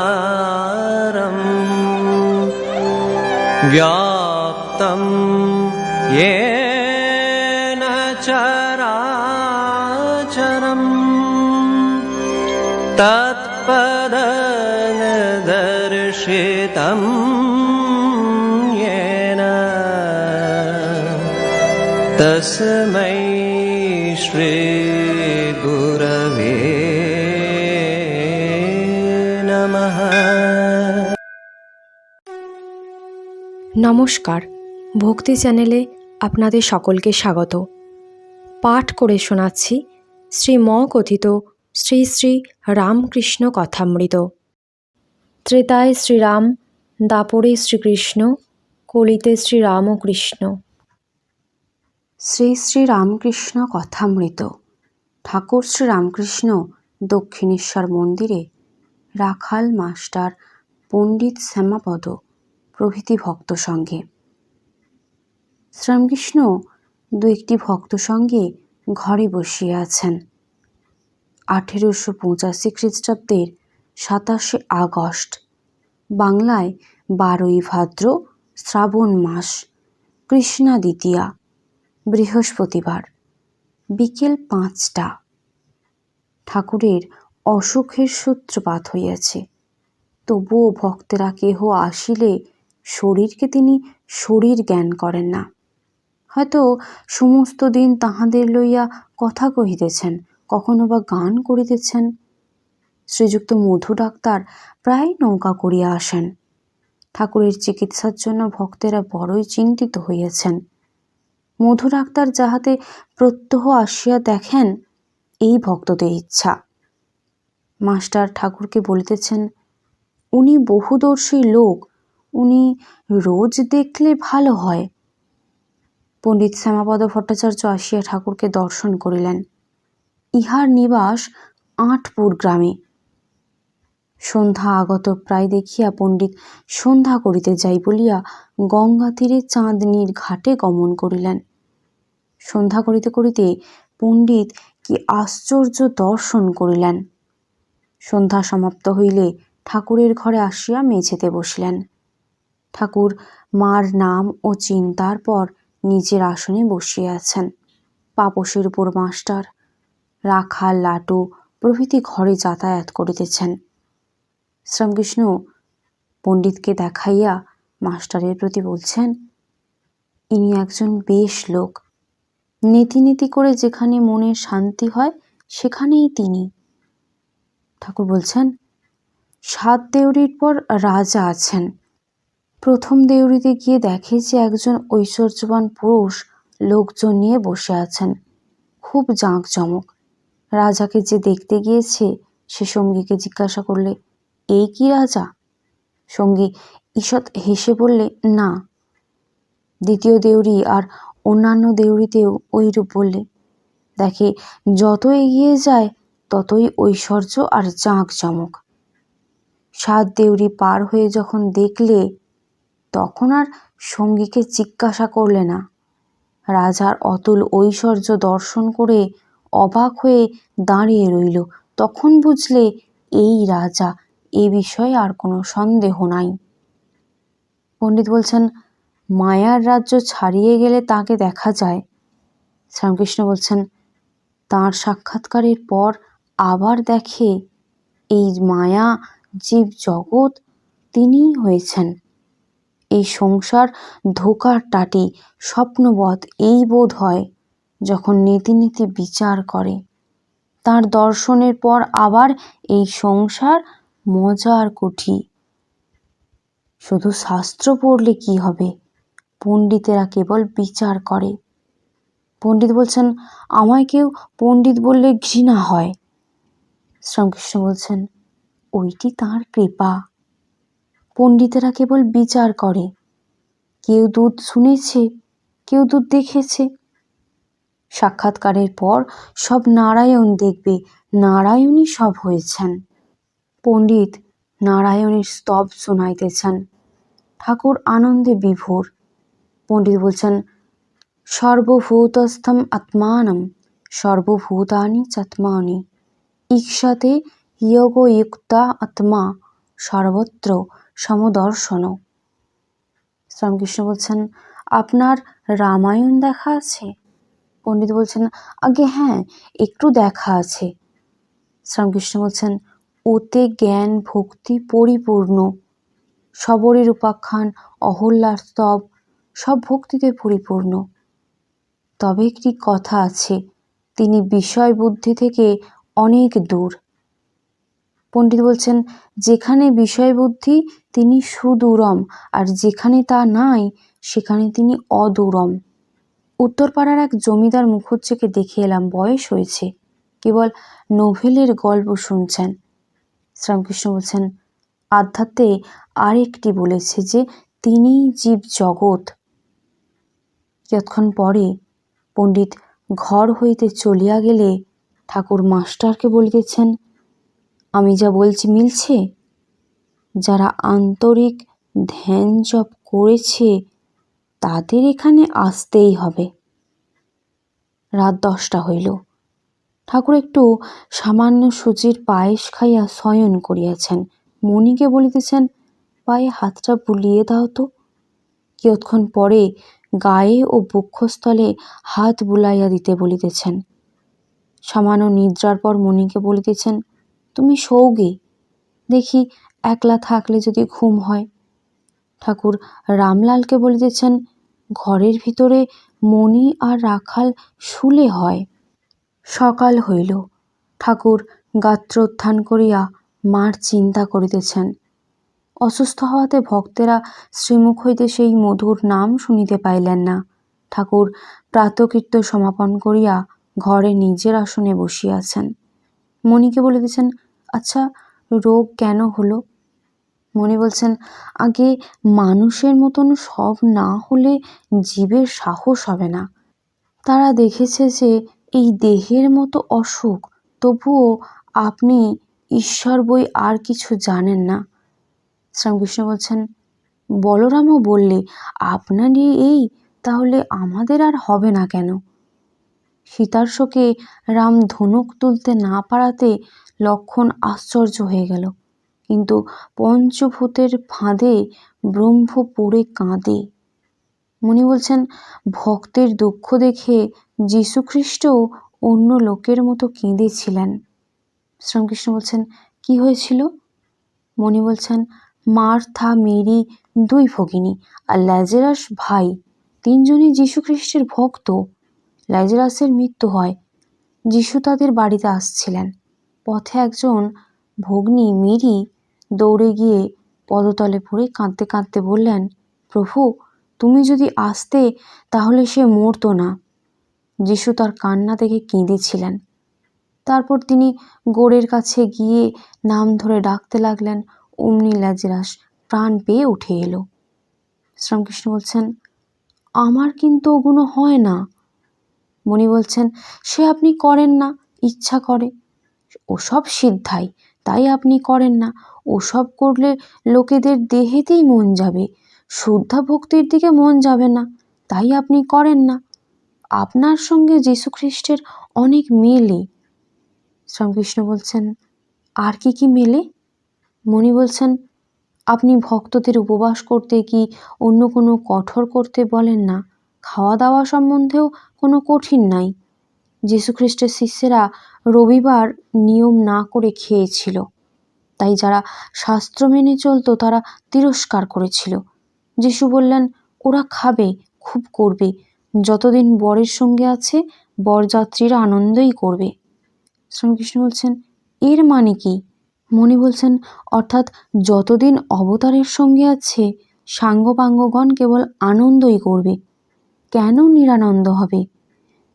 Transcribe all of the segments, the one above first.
आखण्डमण्डलाकारम् व्याप्तं येन चराचरम् तत्पदनदर्शितं येन तस्मै নমস্কার। ভক্তি চ্যানেলে আপনাদের সকলকে স্বাগত। পাঠ করে শোনাচ্ছি শ্রী ম কথিত শ্রী শ্রী রামকৃষ্ণ কথামৃত। ত্রেতায় শ্রীরাম, দাপরে শ্রীকৃষ্ণ, কলিতে শ্রীরামকৃষ্ণ। শ্রী শ্রী রামকৃষ্ণ কথামৃত। ঠাকুর শ্রী রামকৃষ্ণ দক্ষিণেশ্বর মন্দিরে রাখাল মাস্টার পণ্ডিত শ্যামাপদ প্রভৃতি ভক্ত সঙ্গে। শ্রীরামকৃষ্ণ দু একটি ভক্ত সঙ্গে ঘরে বসিয়ে আছেন। আঠেরোশো পঁচাশি খ্রিস্টাব্দের সাতাশে আগস্ট, বাংলায় বারোই ভাদ্র শ্রাবণ মাস, কৃষ্ণা দ্বিতীয়া, বৃহস্পতিবার, বিকেল পাঁচটা। ঠাকুরের অসুখের সূত্রপাত হইয়াছে, তবুও ভক্তেরা কেহ আসিলে শরীরকে তিনি শরীর জ্ঞান করেন না। হয়তো সমস্ত দিন তাহাদের লইয়া কথা কহিতেছেন, কখনো বা গান করিতেছেন। শ্রীযুক্ত মধু ডাক্তার প্রায় নৌকা করিয়া আসেন। ঠাকুরের চিকিৎসার জন্য ভক্তেরা বড়ই চিন্তিত হইয়াছেন। মধু ডাক্তার যাহাতে প্রত্যহ আসিয়া দেখেন, এই ভক্তদের ইচ্ছা। মাস্টার ঠাকুরকে বলিতেছেন, উনি বহুদর্শী লোক উনি রোজ দেখলে ভালো হয়। পণ্ডিত শ্যামাপদ ভট্টাচার্য আসিয়া ঠাকুরকে দর্শন করিলেন। ইহার নিবাস আটপুর গ্রামে। সন্ধ্যা আগত প্রায় দেখিয়া পণ্ডিত সন্ধ্যা করিতে যাই বলিয়া গঙ্গা তীরে চাঁদনির ঘাটে গমন করিলেন। সন্ধ্যা করিতে করিতে পণ্ডিত কি আশ্চর্য দর্শন করিলেন। সন্ধ্যা সমাপ্ত হইলে ঠাকুরের ঘরে আসিয়া মেঝেতে বসিলেন। ঠাকুর মার নাম ও চিন্তার পর নিজের আসনে বসিয়ে আছেন পাপসের উপর মাস্টার রাখাল লাটু প্রভৃতি ঘরে যাতায়াত করিতেছেন। শ্রীরামকৃষ্ণ পণ্ডিতকে দেখাইয়া মাস্টারের প্রতি বলছেন, ইনি একজন বেশ লোক। নীতি নীতি করে যেখানে মনের শান্তি হয়, সেখানেই তিনি। ঠাকুর বলছেন, সাত দেউরির পর রাজা আছেন। প্রথম দেউরিতে গিয়ে দেখে যে একজন ঐশ্বর্যবান পুরুষ লোকজন নিয়ে বসে আছেন। খুব জাঁকজমক। রাজাকে যে দেখতে গিয়েছে, সে সঙ্গীকে জিজ্ঞাসা করলে এই কি রাজা? সঙ্গী ঈষৎ হেসে বললে, না। দ্বিতীয় দেউরি আর অন্যান্য দেউরিতেও ওইরূপ বললে। দেখে যত এগিয়ে যায়, ততই ঐশ্বর্য আর জাঁকজমক। সাত দেউরি পার হয়ে যখন দেখলে তখন আর সঙ্গীকে জিজ্ঞাসা করলে না। রাজার অতুল ঐশ্বর্য দর্শন করে অবাক হয়ে দাঁড়িয়ে রইল। তখন বুঝলে, এই রাজা, এ বিষয়ে আর কোনো সন্দেহ নাই। পণ্ডিত বলছেন, মায়ার রাজ্য ছাড়িয়ে গেলে তাকে দেখা যায়। শ্রীরামকৃষ্ণ বলছেন, তার সাক্ষাৎকারের পর আবার দেখে, এই মায়া জীব জগৎ তিনিই হয়েছেন। এই সংসার ধোকার টাটি স্বপ্নবৎ এই বোধ হয় যখন নীতি নীতি বিচার করে। তার দর্শনের পর আবার এই সংসার মজার কুঠি। শুধু শাস্ত্র পড়লে কি হবে? পণ্ডিতেরা কেবল বিচার করে। পণ্ডিত বলছেন, আমায় কেউ পণ্ডিত বললে ঘৃণা হয়। শ্রীরামকৃষ্ণ বলছেন, ওইটি তার কৃপা। পণ্ডিতেরা কেবল বিচার করে। কেউ দুধ শুনেছে, কেউ দুধ দেখেছে। সাক্ষাৎকারের পর সব নারায়ণ দেখবে, নারায়ণই সব হয়েছেন। পণ্ডিত নারায়ণের স্তব শোনাইতেছেন। ঠাকুর আনন্দে বিভোর। পণ্ডিত বলছেন, সর্বভূতস্থম আত্মানম, সর্বভূতানি চাত্মানি, ঈক্ষাতে ইয়োগযুক্তা আত্মা, সর্বত্র সমদর্শন। শ্রীরামকৃষ্ণ বলছেন, আপনার রামায়ণ দেখা আছে? পণ্ডিত বলছেন, আগে হ্যাঁ একটু দেখা আছে। শ্রীরামকৃষ্ণ বলছেন, ওতে জ্ঞান ভক্তি পরিপূর্ণ। সবরের উপাখ্যান অহল্যার স্তব, সব ভক্তিতে পরিপূর্ণ। তবে একটি কথা আছে, তিনি বিষয় বুদ্ধি থেকে অনেক দূর। পণ্ডিত বলছেন, যেখানে বিষয় বুদ্ধি তিনি সুদূরম, আর যেখানে তা নাই, সেখানে তিনি অদূরম। উত্তরপাড়ার এক জমিদার মুখুজ্জেকে দেখে এলাম, বয়স হয়েছে। কেবল নোভেলের গল্প শুনছেন। শ্রীরামকৃষ্ণ বলছেন, আধ্যাত্মে আরেকটি বলেছে যে, তিনি জীব জগৎ। কিয়ৎক্ষণ পরে পণ্ডিত ঘর হইতে চলিয়া গেলে ঠাকুর মাস্টারকে বলিতেছেন আমি যা বলছি মিলছে? যারা আন্তরিক ধ্যান জপ করেছে, তাদের এখানে আসতেই হবে। রাত দশটা হইল। ঠাকুর একটু সামান্য সুজির পায়েস খাইয়া শয়ন করিয়াছেন। মণিকে বলিতেছেন, পায়ে হাতটা বুলিয়ে দাও তো। কিয়ৎক্ষণ পরে গায়ে ও বক্ষস্থলে হাত বুলাইয়া দিতে বলিতেছেন। সামান্য নিদ্রার পর মণিকে বলিতেছেন তুমি শোওগে দেখি একলা থাকলে যদি ঘুম হয়। ঠাকুর রামলালকে বলিতেছেন ঘরের ভিতরে মণি আর রাখাল শুলে হয়। সকাল হইল। ঠাকুর গাত্রোত্থান করিয়া মার চিন্তা করিতেছেন। অসুস্থ হওয়াতে ভক্তেরা শ্রীমুখ হইতে সেই মধুর নাম শুনিতে পাইলেন না। ঠাকুর প্রাতকৃত্য সমাপন করিয়া ঘরে নিজের আসনে বসিয়াছেন। মণিকে বলিতেছেন আচ্ছা রোগ কেন হলো? মণি বলছেন, আগে মানুষের মতন সব না হলে জীবের সাহস হবে না। তারা দেখেছে যে এই দেহের মতো অসুখ, তবুও আপনি ঈশ্বর বই আর কিছু জানেন না। শ্রীরামকৃষ্ণ বলছেন, বলরামও বললে, আপনারই এই, তাহলে আমাদের আর হবে না কেন? সীতার শোকে রাম ধনুক তুলতে না পারাতে লক্ষণ আশ্চর্য হয়ে গেল। কিন্তু পঞ্চভূতের ফাঁদে ব্রহ্ম পড়ে কাঁদে। মনি বলছেন, ভক্তের দুঃখ দেখে যীশুখ্রিস্টও অন্য লোকের মতো কেঁদেছিলেন। শ্রীরামকৃষ্ণ বলছেন, কি হয়েছিল? মনি বলছেন মার্থা মেরি, দুই ভগিনী, আর ল্যাজেরাস ভাই, তিনজনই যীশুখ্রিস্টের ভক্ত। ল্যাজেরাসের মৃত্যু হয়। যিশু তাদের বাড়িতে আসছিলেন। পথে একজন ভগ্নী মেরি দৌড়ে গিয়ে পদতলে পড়ে কাঁদতে কাঁদতে বললেন, প্রভু, তুমি যদি আসতে, তাহলে সে মরতো না। যিশু তার কান্না দেখে কেঁদেছিলেন। তারপর তিনি গোড়ের কাছে গিয়ে নাম ধরে ডাকতে লাগলেন, অমনি ল্যাজরাস, প্রাণ পেয়ে উঠে এলো। শ্রীরামকৃষ্ণ বলছেন, আমার কিন্তু ওগুলো হয় না। মণি বলছেন, সে আপনি করেন না, ইচ্ছা করে। ওসব সিদ্ধাই, তাই আপনি করেন না। ওসব করলে লোকেদের দেহেতেই মন যাবে। শুদ্ধা ভক্তির দিকে মন যাবে না, তাই আপনি করেন না। আপনার সঙ্গে যীশুখ্রিস্টের অনেক মেলে। শ্রীরামকৃষ্ণ বলছেন, আর কি কি মেলে? মণি বলছেন, আপনি ভক্তদের উপবাস করতে কি অন্য কোনো কঠোর করতে বলেন না? খাওয়া দাওয়া সম্বন্ধেও কোনো কঠিন নাই। যীশুখ্রিস্টের শিষ্যেরা রবিবার নিয়ম না করে খেয়েছিল। তাই যারা শাস্ত্র মেনে চলত, তারা তিরস্কার করেছিল। যিশু বললেন, ওরা খাবে, খুব করবে। যতদিন বরের সঙ্গে আছে, বরযাত্রীরা আনন্দই করবে। শ্রীকৃষ্ণ বলছেন, এর মানে কি? মণি বলছেন, অর্থাৎ যতদিন অবতারের সঙ্গে আছে, সাঙ্গপাঙ্গগণ কেবল আনন্দই করবে। কেন নিরানন্দ হবে?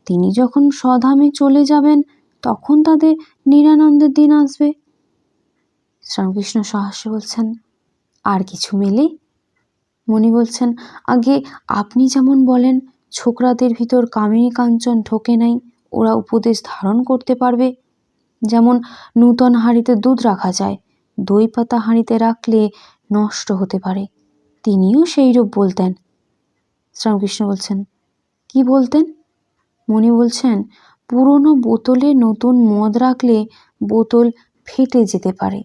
তিনি যখন স্বধামে চলে যাবেন, তখন তাদের নিরানন্দের দিন আসবে। শ্রীরামকৃষ্ণ সহাস্য বলছেন, আর কিছু মেলে? মণি বলছেন, আগে আপনি যেমন বলেন, ছোকরাদের ভিতর কামিনী কাঞ্চন ঢোকে নাই, ওরা উপদেশ ধারণ করতে পারবে। যেমন নূতন হাঁড়িতে দুধ রাখা যায়, দই পাতা হাঁড়িতে রাখলে নষ্ট হতে পারে। তিনিও সেইরূপ বলতেন। শ্রীরামকৃষ্ণ বলছেন, কি বলতেন? মণি বলছেন, পুরনো বোতলে নতুন মদ রাখলে বোতল ফেটে যেতে পারে,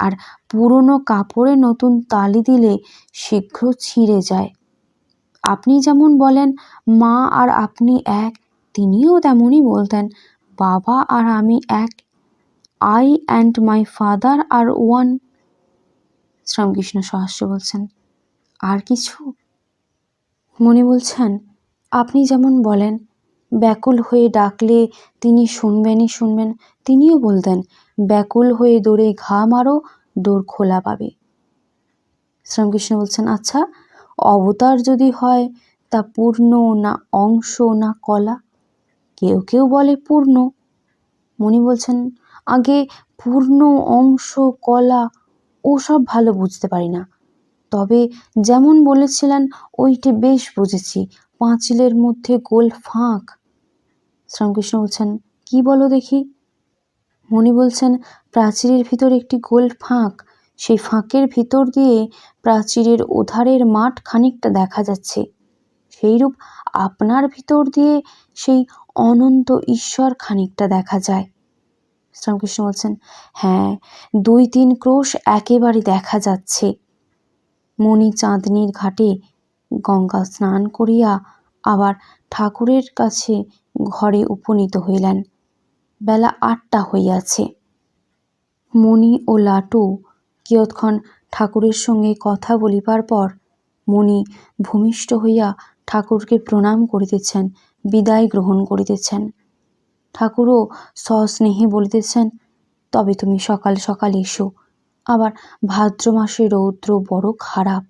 আর পুরনো কাপড়ে নতুন তালি দিলে শীঘ্র ছিঁড়ে যায়। আপনি যেমন বলেন, মা আর আপনি এক, তিনিও তেমনই বলতেন, বাবা আর আমি এক আই অ্যান্ড মাই ফাদার আর ওয়ান শ্রীরামকৃষ্ণ সহাস্য বলছেন, আর কিছু? মনে বলছেন, আপনি যেমন বলেন, ব্যাকুল হয়ে ডাকলে তিনি শুনবেনই শুনবেন, তিনিও বলতেন, ব্যাকুল হয়ে দৌড়ে ঘা মারো, দৌড় খোলা পাবে। শ্রীরামকৃষ্ণ বলছেন আচ্ছা অবতার যদি হয়, তা পূর্ণ না অংশ না কলা? কেউ কেউ বলে পূর্ণ। মনি বলছেন, আগে পূর্ণ, অংশ, কলা ওসব ভালো বুঝতে পারি না। তবে যেমন বলেছিলেন, ওইটি বেশ বুঝেছি, পাঁচিলের মধ্যে গোল ফাঁক। শ্রীরামকৃষ্ণ বলছেন, কি বলো দেখি? মণি বলছেন, প্রাচীরের ভিতর একটি গোল ফাঁক। সেই ফাঁকের ভিতর দিয়ে প্রাচীরের ওধারের মাঠ খানিকটা দেখা যাচ্ছে। সেইরূপ আপনার ভিতর দিয়ে সেই অনন্ত ঈশ্বর খানিকটা দেখা যায়। শ্রীরামকৃষ্ণ বলছেন হ্যাঁ দুই তিন ক্রোশ একেবারে দেখা যাচ্ছে। মণি চাঁদনির ঘাটে গঙ্গা স্নান করিয়া আবার ঠাকুরের কাছে ঘরে উপনীত হইলেন। বেলা আটটা হইয়াছে। মণি ও লাটু কিয়ৎক্ষণ ঠাকুরের সঙ্গে কথা বলিবার পর মণি ভূমিষ্ঠ হইয়া ঠাকুরকে প্রণাম করিতেছেন, বিদায় গ্রহণ করিতেছেন। ঠাকুরও সস্নেহে বলিতেছেন, তবে তুমি সকাল সকাল এসো আবার ভাদ্র মাসে রৌদ্র বড় খারাপ।